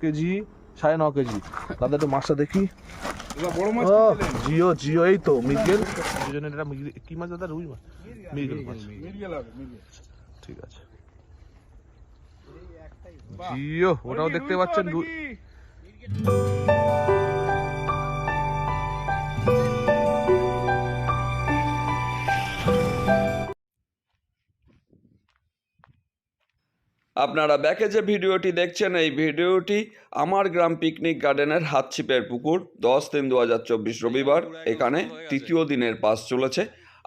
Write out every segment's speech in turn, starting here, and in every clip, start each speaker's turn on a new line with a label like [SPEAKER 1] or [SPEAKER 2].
[SPEAKER 1] KG সাড়ে ন KG দাদা তো মাছটা দেখি? জিও জিও এই তো মিগেল। দুজনের এটা কি মাছ দাদা? রুই মাছ? মিগেল মাছ। ঠিক আছে। জিও ওটাও দেখতে পাচ্ছেন
[SPEAKER 2] আপনারা ব্যাকে যে ভিডিওটি দেখছেন, এই ভিডিওটি আমার গ্রাম পিকনিক গার্ডেনের হাতছিপের পুকুর, দশ তিন দু রবিবার। এখানে তৃতীয় দিনের পাস চলেছে।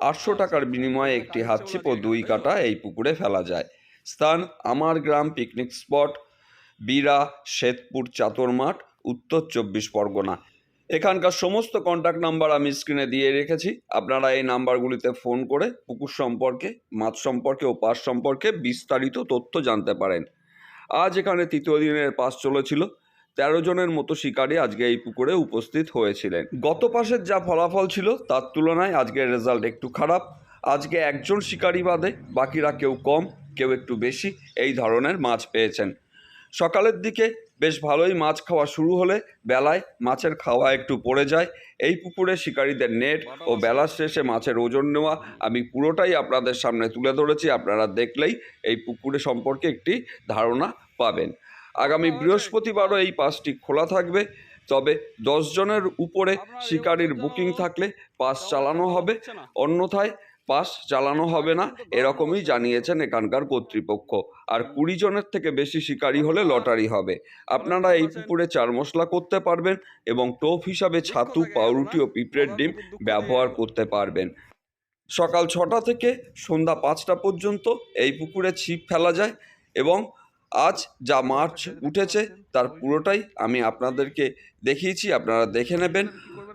[SPEAKER 2] আটশো টাকার বিনিময়ে একটি হাতছিপ ও দুই কাটা এই পুকুরে ফেলা যায়। স্থান আমার গ্রাম পিকনিক স্পট, বীরা, শ্বেতপুর চাতর মাঠ উত্তর চব্বিশ পরগনা। এখানকার সমস্ত কন্ট্যাক্ট নাম্বার আমি স্ক্রিনে দিয়ে রেখেছি। আপনারা এই নাম্বারগুলিতে ফোন করে পুকুর সম্পর্কে, মাছ সম্পর্কে ও পাস সম্পর্কে বিস্তারিত তথ্য জানতে পারেন। আজ এখানে তৃতীয় দিনের পাস চলেছিল। তেরো জনের মতো শিকারী আজকে এই পুকুরে উপস্থিত হয়েছিলেন। গত পাশের যা ফলাফল ছিল, তার তুলনায় আজকের রেজাল্ট একটু খারাপ। আজকে একজন শিকারি বাদে বাকিরা কেউ কম, কেউ একটু বেশি, এই ধরনের মাছ পেয়েছেন। সকালের দিকে বেশ ভালোই মাছ খাওয়া শুরু হলে বেলায় মাছের খাওয়া একটু পড়ে যায়। এই পুকুরে শিকারীদের নেট ও বেলার শেষে মাছের ওজন নেওয়া আমি পুরোটাই আপনাদের সামনে তুলে ধরেছি। আপনারা দেখলেই এই পুকুরে সম্পর্কে একটি ধারণা পাবেন। আগামী বৃহস্পতিবারও এই পাসটি খোলা থাকবে। তবে দশ জনের উপরে শিকারীর বুকিং থাকলে পাস চালানো হবে। অন্যথায় পাস চালানো হবে না, এরকমই জানিয়েছেন এখানকার কর্তৃপক্ষ। আর কুড়ি জনের থেকে বেশি শিকারি হলে লটারি হবে। আপনারা এই পুকুরে চার মশলা করতে পারবেন এবং টোপ হিসাবে ছাতু, পাউরুটি ও পিঁপড়ের ডিম ব্যবহার করতে পারবেন। সকাল ছটা থেকে সন্ধ্যা পাঁচটা পর্যন্ত এই পুকুরে ছিপ ফেলা যায় এবং আজ যা মাছ উঠেছে তার পুরোটাই আমি আপনাদেরকে দেখিয়েছি আপনারা দেখে নেবেন।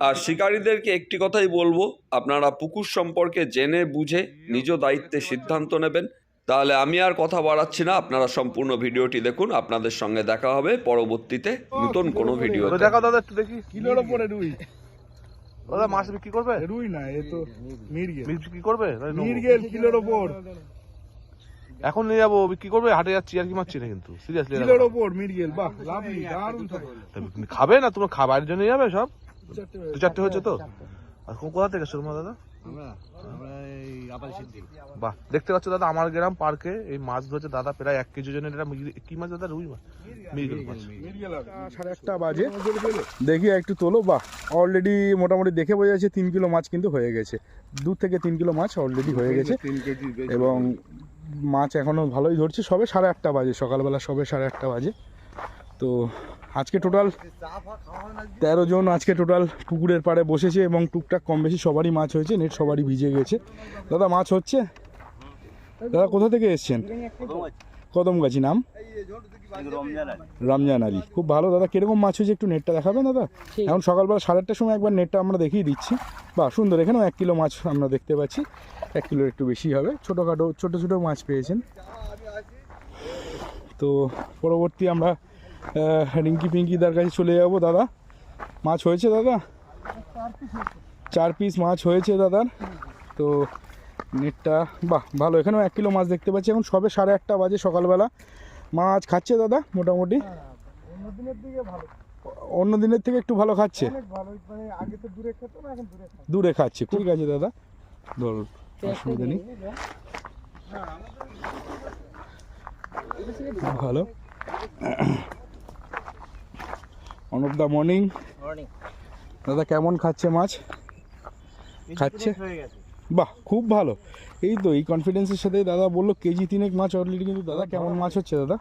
[SPEAKER 2] আর শিকারীদেরকে একটি কথাই বলব আপনারা পুকুর সম্পর্কে জেনে বুঝে নিজ দায়িত্বে সিদ্ধান্ত নেবেন। তাহলে আমি আর কথা বাড়াচ্ছি না আপনারা সম্পূর্ণ ভিডিওটি দেখুন আপনাদের সঙ্গে দেখা হবে পরবর্তীতে নতুন কোনো ভিডিও
[SPEAKER 1] দাদা একটু দেখি।
[SPEAKER 3] কিলোর ওপরে রুই।
[SPEAKER 1] দাদা মাছ বিক্রি করবে?
[SPEAKER 3] রুই না এ তো মিরগেল।
[SPEAKER 1] বিক্রি করবে?
[SPEAKER 3] মিরগেল কিলোর ওপর
[SPEAKER 1] এখন নিয়ে যাব বিক্রি করবে হাটে যাচ্ছি আর কি মারছি না কিন্তু? সিরিয়াসলি
[SPEAKER 3] কিলোর ওপর মিরগেল বাহ লাভলি দারুণ
[SPEAKER 1] খাবে না? তোমার খাবারের জন্য যাবে সব? দু চারটে হচ্ছে তো? আর কোন- কোথা থেকে সুরমা দাদা? বাহ দেখতে পাচ্ছ দাদা আমার গ্রাম পার্কে এই মাছ ধরছে দাদা প্রায় এক কেজি জনের এটা কি মাছ দাদা রুই মাছ? মিগল মাছ।
[SPEAKER 4] সাড়ে একটা বাজে। দেখি একটু তোলো বাহ অলরেডি মোটামুটি দেখে বোঝা যাচ্ছে তিন কিলো মাছ কিন্তু হয়ে গেছে। দু থেকে তিন কিলো মাছ অলরেডি হয়ে গেছে। এবং মাছ এখনও ভালোই ধরছে। সবে সাড়ে আটটা বাজে সকালবেলা সবে সাড়ে আটটা বাজে। তো আজকে টোটাল তেরো জন আজকে টোটাল পুকুরের পাড়ে বসেছে এবং টুকটাক কম বেশি সবারই মাছ হয়েছে নেট সবারই ভিজে গেছে। দাদা মাছ হচ্ছে? দাদা কোথা থেকে এসছেন? কদমগাছি নাম? রমজান আলী। খুব ভালো দাদা কীরকম মাছ হয়েছে একটু নেটটা দেখাবেন দাদা? এখন সকালবেলা সাড়ে আটটার সময় একবার নেটটা আমরা দেখিয়ে দিচ্ছি। বাহ সুন্দর এখানেও এক কিলো মাছ আমরা দেখতে পাচ্ছি। এক কিলোর একটু বেশি হবে। ছোটোখাটো ছোটো ছোটো মাছ পেয়েছেন। তো পরবর্তী আমরা রিঙ্কি পিঙ্কিদার কাছে চলে যাব দাদা। মাছ হয়েছে দাদা? চার পিস মাছ হয়েছে দাদার। তো নেটটা বাহ ভালো। এখানেও এক কিলো মাছ দেখতে পাচ্ছি। এখন সবে সাড়ে আটটা বাজে সকালবেলা। মাছ খাচ্ছে দাদা মোটামুটি? অন্য দিনের থেকে একটু ভালো খাচ্ছে? দূরে খাচ্ছে। ঠিক আছে দাদা। ধরুন। অসুবিধা নেই ভালো। অনব দা মর্নিং দাদা কেমন খাচ্ছে মাছ? খাচ্ছে? বাহ খুব ভালো। এই তো এই কনফিডেন্সের সাথে দাদা বলল কেজি তিনেক মাছ অলরেডি কিন্তু দাদা কেমন মাছ হচ্ছে দাদা?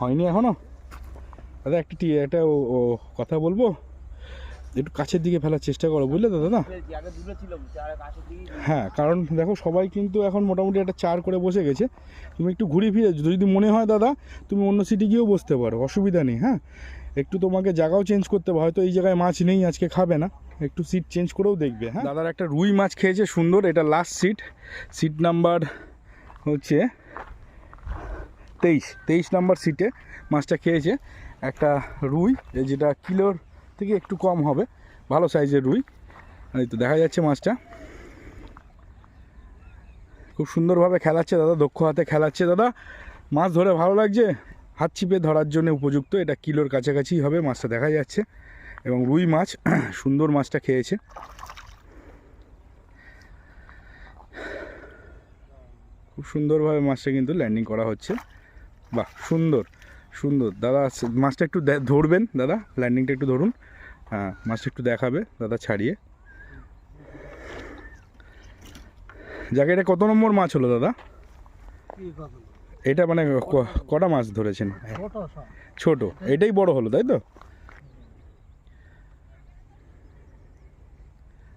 [SPEAKER 4] হয়নি এখনও? দাদা একটু একটা কথা বলব? একটু কাছের দিকে ফেলার চেষ্টা করো বুঝলে দাদা? হ্যাঁ কারণ দেখো সবাই কিন্তু এখন মোটামুটি একটা চার করে বসে গেছে। তুমি একটু ঘুরে ফিরে যদি মনে হয় দাদা তুমি অন্য সিটে গিয়েও বসতে পারো অসুবিধা নেই হ্যাঁ? একটু তোমাকে জায়গাও চেঞ্জ করতে হবে হয়তো এই জায়গায় মাছ নেই আজকে খাবে না। একটু সিট চেঞ্জ করেও দেখবে হ্যাঁ? দাদার একটা রুই মাছ খেয়েছে সুন্দর এটা লাস্ট সিট সিট নাম্বার হচ্ছে তেইশ। তেইশ নাম্বার সিটে মাছটা খেয়েছে। একটা রুই যেটা কিলোর থেকে একটু কম হবে। ভালো সাইজের রুই। এই তো দেখা যাচ্ছে মাছটা। খুব সুন্দরভাবে খেলাচ্ছে দাদা, দক্ষ হাতে খেলাচ্ছে দাদা। মাছ ধরে ভালো লাগছে। হাত চিপে ধরার জন্য উপযুক্ত। এটা কিলোর কাছাকাছি হবে, মাছটা দেখা যাচ্ছে। এবং রুই মাছ, সুন্দর মাছটা খেয়েছে। খুব সুন্দরভাবে মাছটা কিন্তু ল্যান্ডিং করা হচ্ছে। বাহ, সুন্দর। সুন্দর। দাদা মাছটা একটু ধরবেন দাদা? ল্যান্ডিংটা একটু ধরুন। হ্যাঁ মাছটা একটু দেখাবে দাদা ছাড়িয়ে। যাকে এটা কত নম্বর মাছ হলো দাদা? এটা মানে কটা মাছ ধরেছেন? ছোট। এটাই বড় হলো তাই তো?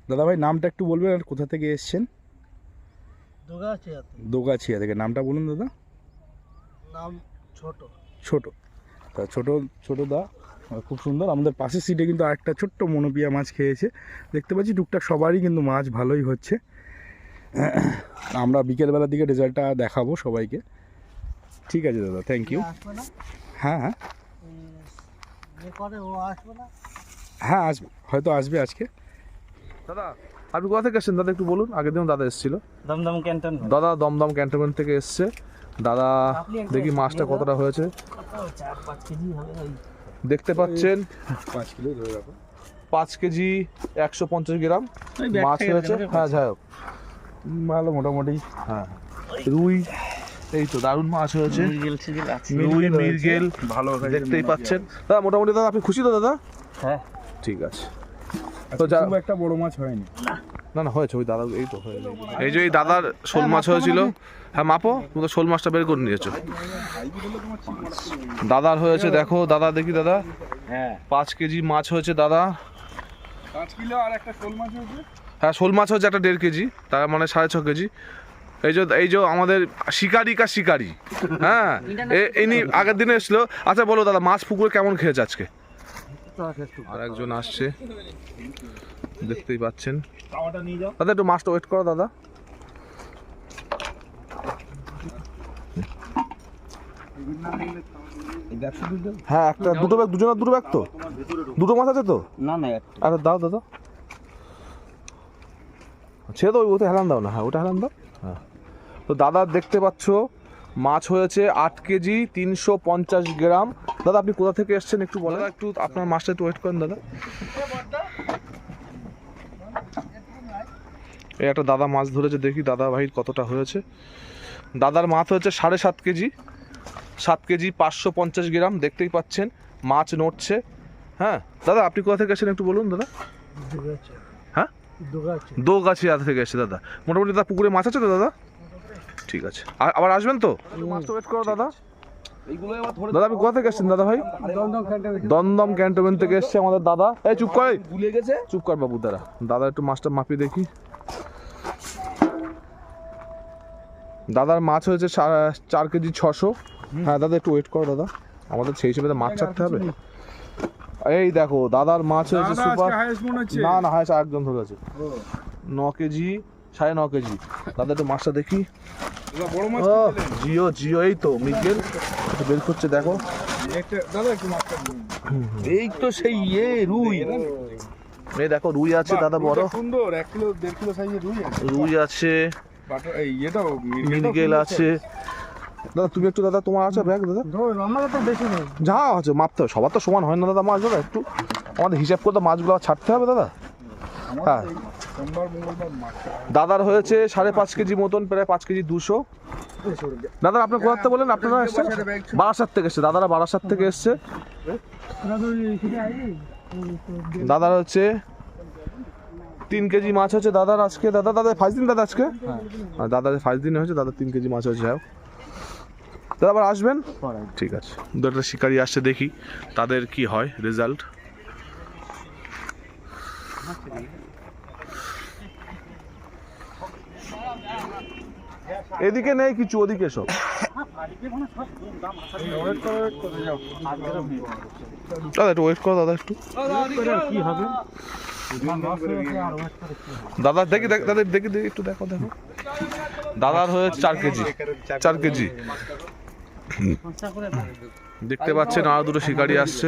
[SPEAKER 4] দাদা ভাই নামটা একটু বলবেন আর কোথা থেকে এসছেন? দোগাছিয়া থেকে। নামটা বলুন দাদা।
[SPEAKER 5] নাম ছোট।
[SPEAKER 4] ছোট। তা ছোট ছোট দা খুব সুন্দর। আমাদের পাশের সিটে কিন্তু আরেকটা ছোট্ট মনোপিয়া মাছ খেয়েছে। দেখতে পাচ্ছি টুকটাক সবারই কিন্তু মাছ ভালোই হচ্ছে। আমরা বিকেলবেলার দিকে রেজাল্টটা দেখাবো সবাইকে। ঠিক আছে দাদা থ্যাংক ইউ
[SPEAKER 5] না?
[SPEAKER 4] হ্যাঁ হ্যাঁ।
[SPEAKER 5] যে আসবে না?
[SPEAKER 4] হ্যাঁ আসবে। হয়তো আসবে আজকে।
[SPEAKER 1] দাদা আপনি কোথা থেকে এসেছেন? দাদা একটু বলুন। আগের দিন দাদা এসেছিল।
[SPEAKER 5] দমদম ক্যান্টন
[SPEAKER 1] দাদা দমদম ক্যান্টনমেন্ট থেকে এসছে। দাদা দেখি মাছটা কতটা হয়েছে। দেখতে পাচ্ছেন
[SPEAKER 4] পাঁচ কিলো ধরে রাখো।
[SPEAKER 1] পাঁচ কেজি একশো পঞ্চাশ গ্রাম মাছ হয়েছে। হ্যাঁ যাই হোক।
[SPEAKER 4] ভালো মোটামুটি।
[SPEAKER 1] হ্যাঁ রুই এই তো দারুণ মাছ হয়েছে। রুই মিরগেল
[SPEAKER 4] ভালো
[SPEAKER 1] দেখতেই পাচ্ছেন। দাদা মোটামুটি দাদা আপনি খুশি তো দাদা?
[SPEAKER 5] হ্যাঁ।
[SPEAKER 1] ঠিক আছে।
[SPEAKER 4] তো খুব একটা বড় মাছ হয়নি।
[SPEAKER 1] না না হয়েছে ওই দাদা এই তো হয়ে এই যে এই দাদার শোল মাছ হয়েছিল। হ্যাঁ মাপো তুমি তো শোল মাছটা বের করে নিয়েছো। দাদার হয়েছে দেখো দাদা দেখি দাদা।
[SPEAKER 5] হ্যাঁ।
[SPEAKER 1] পাঁচ কেজি মাছ হয়েছে দাদা।
[SPEAKER 4] পাঁচ কিলো আর একটা শোল মাছ হয়েছে?
[SPEAKER 1] হ্যাঁ শোল মাছ হচ্ছে একটা দেড় কেজি তার মানে সাড়ে ছ কেজি। এই যে এই যে আমাদের শিকারিকা শিকারি হ্যাঁ এ- ইনি আগের দিনে এসলো আচ্ছা বলো দাদা মাছ পুকুরে কেমন খেয়েছে আজকে? আর একজন আসছে। দেখতেই পাচ্ছেন। দাদা একটু মাছটা ওয়েট করো দাদা। হ্যাঁ একটা দুটো ব্যাগ দুজনের দুটো ব্যাগ তো? দুটো মাছ আছে তো?
[SPEAKER 5] না না
[SPEAKER 1] আরে দাও দাদা। ছেড়ে দাও ওটা হেলান দাও না। হ্যাঁ ওটা হেলান দাও। হ্যাঁ। তো দাদা দেখতে পাচ্ছ মাছ হয়েছে আট কেজি তিনশো পঞ্চাশ গ্রাম। দাদা আপনি কোথা থেকে এসছেন একটু বলেন? একটু আপনার মাছটা একটু ওয়েট করেন দাদা। এই একটা দাদা মাছ ধরেছে দেখি দাদা ভাই কতটা হয়েছে। দাদার মাছ হয়েছে সাড়ে সাত কেজি সাত কেজি পাঁচশো পঞ্চাশ গ্রাম দেখতেই পাচ্ছেন মাছ নড়ছে। হ্যাঁ দাদা আপনি কোথা থেকে এসেছেন একটু বলুন দাদা? হ্যাঁ?
[SPEAKER 5] দুগাছে
[SPEAKER 1] দো গাছিয়া থেকে এসেছে দাদা। মোটামুটি দাদা পুকুরে মাছ আছে তো দাদা? ঠিক আছে। আর আবার আসবেন তো? মাছটা ওয়েট করো দাদা। দাদা আপনি কোথা থেকে এসেছেন দাদা ভাই?
[SPEAKER 5] দমদম
[SPEAKER 1] দমদম ক্যান্টনমেন্ট থেকে এসছে আমাদের দাদা। এই চুপ করে ভুলে গেছে? চুপ কর বাবু দাদা দাদা একটু মাছটা মাপিয়ে দেখি। দাদার মাছ হয়েছে চার কেজি ছশো। হ্যাঁ দাদা একটু ওয়েট করো দাদা। আমাদের সেই হিসেবে মাছ ছাড়তে হবে। এই দেখো দাদার মাছ হয়েছে সুপার না না হ্যাঁ একজন ধরে আছে। ন কেজি সাড়ে ন কেজি। দাদা একটু মাছটা দেখি। জিও জিও এই তো মিগেল বের করছে দেখো। এই তো সেই ইয়ে রুই। এই দেখো। রুই আছে দাদা বড়।
[SPEAKER 4] সুন্দর এক কিলো দেড় কিলো সাইজের রুই আছে।
[SPEAKER 1] রুই আছে।
[SPEAKER 4] বাটার ইয়েটাও
[SPEAKER 1] মিরগেল আছে। দাদা তুমি একটু দাদা তোমার আছে ব্যাগ দাদা?
[SPEAKER 5] আমাদের তো বেশি নেই।
[SPEAKER 1] যা আছে মাপতে হবে সবার তো সমান হয় না দাদা মাছ দাদা একটু। আমাদের হিসাব করে তো মাছগুলো ছাড়তে হবে দাদা। হ্যাঁ। দাদার হয়েছে সাড়ে পাঁচ কেজি মতন প্রায় পাঁচ কেজি দুশো। দাদা আপনি কোথা থেকে বলেন? আপনারা এসছেন? বারাসাত থেকে এসছে। দাদারা বারাসাত থেকে এসছে। দাদার হচ্ছে তিন কেজি মাছ হচ্ছে দাদার আজকে। দাদা দাদা ফার্স্ট দিন দাদা আজকে? আর দাদার ফার্স্ট দিন হয়েছে দাদা তিন কেজি মাছ হয়েছে যাই হোক। দাদা আবার আসবেন? ঠিক আছে। দু একটা শিকারি আসছে দেখি তাদের কি হয় রেজাল্ট এদিকে নেই কিছু ওদিকে সব। দাদা একটু ওয়েট করো দাদা একটু।
[SPEAKER 5] কি হবে?
[SPEAKER 1] দাদা, দেখি, দেখ- দাদা, দেখি দেখি, একটু দেখো দেখো। দাদার হয়েছে চার কেজি চার কেজি। দেখতে পাচ্ছেন, আরও দুটো শিকারি আসছে।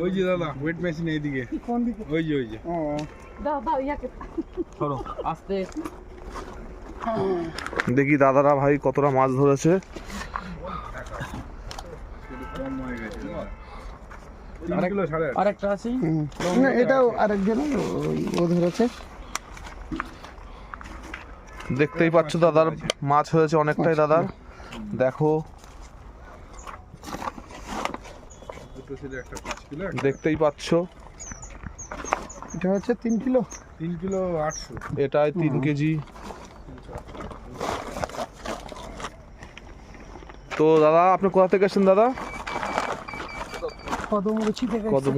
[SPEAKER 4] ওই যে দাদা ওয়েট মেশিন এইদিকে ওই যে ওই যে
[SPEAKER 1] দেখি দাদারা ভাই কতটা মাছ ধরেছে।
[SPEAKER 6] আরেকটা আছে।
[SPEAKER 5] না এটাও আরেকজন ওই- ও ধরেছে।
[SPEAKER 1] দেখতেই পাচ্ছ দাদার মাছ হয়েছে অনেকটাই দাদার দেখো। দেখতেই পাচ্ছ।
[SPEAKER 5] এটা হচ্ছে তিন কিলো।
[SPEAKER 4] তিন কিলো আটশো।
[SPEAKER 1] এটাই তিন কেজি। তো দাদা আপনি কোথা থেকে এসেছেন দাদা?
[SPEAKER 5] কদমগুছি থেকে
[SPEAKER 1] কদম